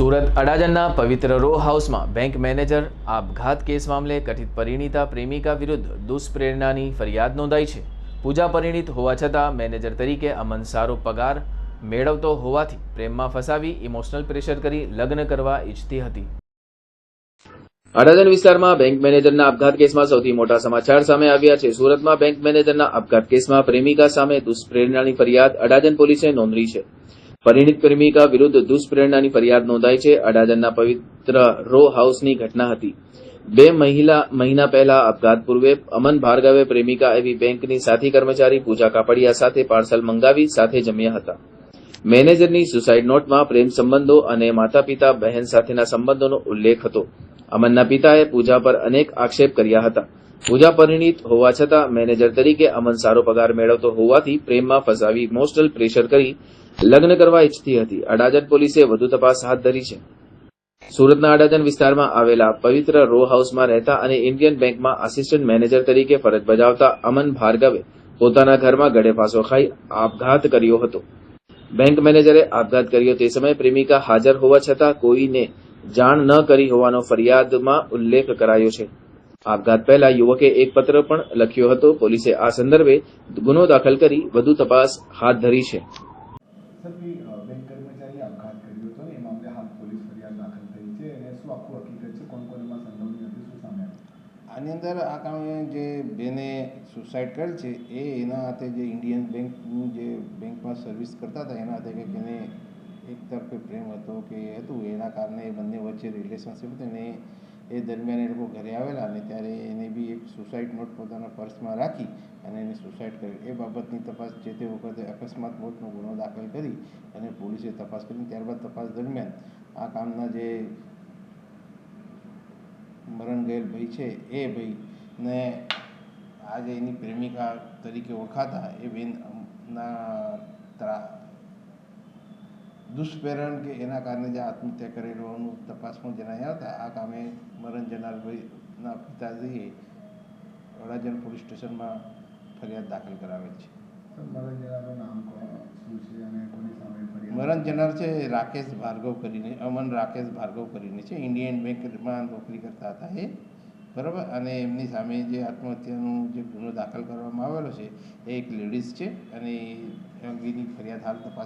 સુરત અડાજણના પવિત્ર રો હાઉસમાં bank manager આપઘાત કેસ મામલે કથિત પરિણીતા પ્રેમિકા વિરુદ્ધ દુષ્પ્રેરણાની ફરિયાદ નોંધાઈ છે. પૂજા પરિણીત હોવા છતાં મેનેજર તરીકે અમન સારો પગાર મેળવતો હોવાથી પ્રેમમાં ફસાવી ઇમોશનલ પ્રેશર કરી લગ્ન કરવા ઈચ્છતી હતી. અડાજણ વિસ્તારમાં બેંક મેનેજરના આપઘાત કેસમાં સૌથી મોટા સમાચાર સામે આવ્યા છે. સુરતમાં બેંક મેનેજરના આપઘાત કેસમાં પ્રેમિકા સામે દુષ્પ્રેરણાની ફરિયાદ અડાજણ પોલીસે નોંધી છે. પરિણીત પ્રેમિકા વિરુદ્ધ દુષ્પ્રેરણાની ફરિયાદ નોંધાઈ છે. અડાજણના પવિત્ર રો હાઉસની ઘટના હતી. બે મહિલા, મહિના પહેલા આપઘાત પૂર્વે અમન ભાર્ગવે પ્રેમિકા એવી બેંકની સાથી કર્મચારી પૂજા કાપડિયા સાથે પાર્સલ મંગાવી સાથે જમ્યા હતા. મેનેજરની સુસાઇડ નોટમાં પ્રેમ સંબંધો અને માતા પિતા બહેન સાથેના સંબંધોનો ઉલ્લેખ હતો. અમનના પિતાએ પૂજા પર અનેક આક્ષેપ કર્યા હતા. પૂજા પરિણીત હોવા છતાં મેનેજર તરીકે અમન સારો પગાર મેળવતો હોવાથી પ્રેમમાં ફસાવી ઇમોશનલ પ્રેશર કરી લગ્ન કરવા ઈચ્છતી હતી. અડાજણ પોલીસે વધુ તપાસ હાથ ધરી છે. સુરતના અડાજણ વિસ્તારમાં આવેલા પવિત્ર રો હાઉસમાં રહેતા અને ઇન્ડિયન બેંકમાં આસિસ્ટન્ટ મેનેજર તરીકે ફરજ બજાવતા અમન ભાર્ગવે પોતાના ઘરમાં ગળે ફાંસો ખાઈ આપઘાત કર્યો હતો. બેંક મેનેજરે આપઘાત કર્યો તે સમયે પ્રેમિકા હાજર હોવા છતાં કોઈને જાણ ન કરી હોવાનો ફરિયાદમાં ઉલ્લેખ કરાયો છે. આપઘાત પહેલા યુવકે એક પત્ર પણ લખ્યો હતો. પોલીસે આ સંદર્ભે ગુનો દાખલ કરી વધુ તપાસ હાથ ધરી છે. સર કોઈ કર્મચારીએ આપઘાત કર્યો હતો ને એ હાલ પોલીસ ફરિયાદ દાખલ થઈ છે અને શું આખું હકીકત છે? કોણ કોણ એમાં સંડોવણી હતી? શું સામે આવ્યું? આની અંદર આ કારણે જે બેને સુસાઇડ કરેલ છે એ એના હાથે જે ઇન્ડિયન બેંકનું જે બેંકમાં સર્વિસ કરતા હતા એના હાથે કંઈક એને એક તરફે પ્રેમ હતો કે એ હતું. એના કારણે એ બંને વચ્ચે રિલેશનશિપ હતું ને એ દરમિયાન એ લોકો ઘરે આવેલા અને ત્યારે એને બી એક સુસાઇડ નોટ પોતાના પર્સમાં રાખી અને એને સુસાઇડ કરી એ બાબતની તપાસ જે તે વખતે અકસ્માત મોતનો ગુનો દાખલ કરી અને પોલીસે તપાસ કરી. ત્યારબાદ તપાસ દરમિયાન આ કામના જે મરણ ગયેલ ભાઈ છે, એ ભાઈ ને આજે એની પ્રેમિકા તરીકે ઓળખાતા એ બેનના ત્રા દુષ્પ્રેરણ કે એના કારણે જે આત્મહત્યા કરેલું હોવાનું તપાસમાં જણાયા હતા. આ કામે મરણ જનારભાઈના પિતાજીએ અડાજણ પોલીસ સ્ટેશનમાં ફરિયાદ દાખલ કરાવેલ છે. મરણ જનાર છે રાકેશ ભાર્ગવ કરીને અમન રાકેશ ભાર્ગવ કરીને છે. ઇન્ડિયન બેંકમાં નોકરી કરતા હતા એ. બરાબર? અને એમની સામે જે આત્મહત્યાનો જે ગુનો દાખલ કરવામાં આવેલો છે એ એક લેડીઝ છે અને અંગેની ફરિયાદ હાલ તપાસ